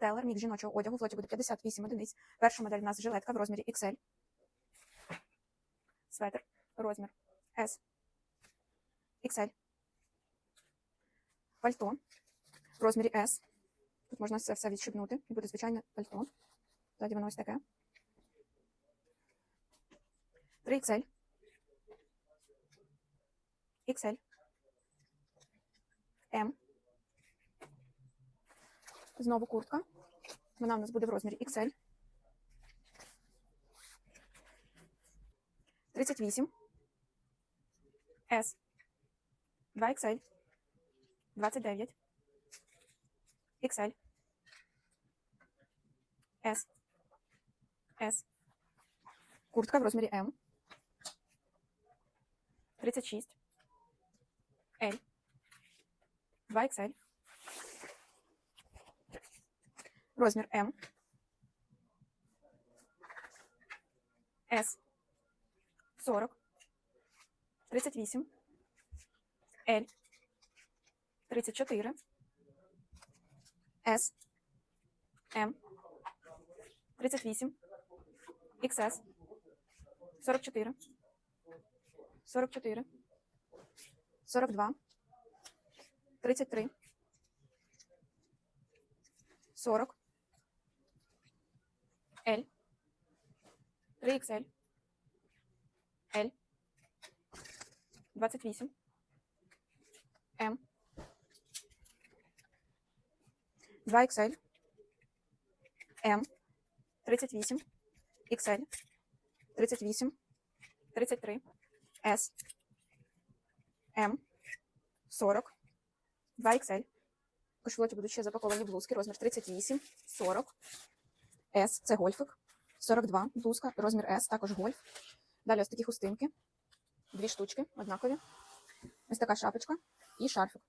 Телер, мік жіночого одягу в лоті буде 58 одиниць. Перша модель у нас жилетка в розмірі XL. Светр, розмір S. XL. Пальто в розмірі S. Тут можна це все відщипнути і буде звичайне пальто. Ззаді воно ось таке. 3XL. XL. М. Знову куртка. Вона у нас буде в розмірі XL. 38. S. 2XL. 29. XL. S. S. Куртка в розмірі М. 36. L. 2XL. Розмір М. С. 40. 38. L. 34. С. М. 38. XS. 44. 44. 42. 33. 40. L. 3XL. L. 28. М. 2XL. М. 38. XL. 38. 33. S. М. 40. 2XL. У швлоті будуть ще запаковані блузки, розмір 38, 40, S, це гольфик, 42, блузка, розмір S, також гольф. Далі ось такі хустинки, дві штучки, однакові. Ось така шапочка і шарфик.